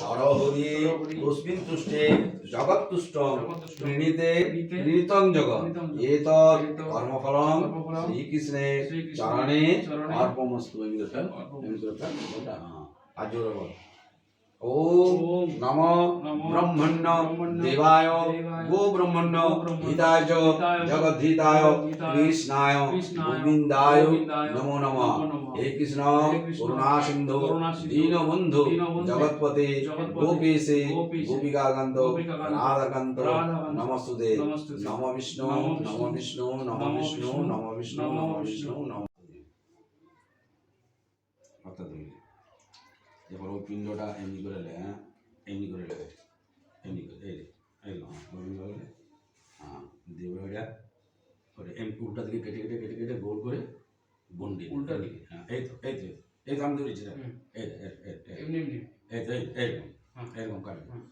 সরহরি তস্মিন তুষ্টে। প্রীণীতে প্রীণীতে প্রীণিতং জগৎ এত জগৎ। এতৎ এতৎ কর্মফলং কর্মফলং শ্রীকৃষ্ণের শ্রীকৃষ্ণের চরণে অর্পমস্তু হ্যাঁ আর জোরে বল ওম ওম নম নমো ব্রহ্মণ্য ব্রহ্মণ্য দেবায় দেবায় গো ব্রহ্মণ্য গো ব্রহ্মণ্য হিতায় চ হিতায় চ জগদ্ধিতায় জগদ্ধিতায় কৃষ্ণায় কৃষ্ণায় গোবিন্দায় গোবিন্দায় নমো নমঃ নমো নমঃ। হে কৃষ্ণ হে কৃষ্ণ, করুণা সিন্ধু করুণা সিন্ধু, দীনবন্ধু দীনবন্ধু, জগৎপতে জগৎপতে, গোপীশে গোপীশে, গোপিকাকান্ত গোপিকাকান্ত, রাধাকান্ত রাধাকান্ত, নমস্তুতে নমস্তুতে, নম বিষ্ণু নমো নম বিষ্ণু নম নমো বিষ্ণু বিষ্ণু, নম বিষ্ণু নমো নম বিষ্ণু। বিষ্ণু নম অর্থাৎ এবার ওই পিণ্ডটা এমনি করে লে হ্যাঁ এমনি করে লেগে এমনি করে এই রে, এই করে হ্যাঁ দিয়ে ওইটা ওটা এম উল্টা দিকে কেটে কেটে কেটে কেটে গোল করে বন্ডি উল্টা দিকে? হ্যাঁ এই তো এই তো এই তো আমি ধরেছি। এই এই এই এমনি এমনি এই এই এইরকম হ্যাঁ। এরকম কাটবে হ্যাঁ।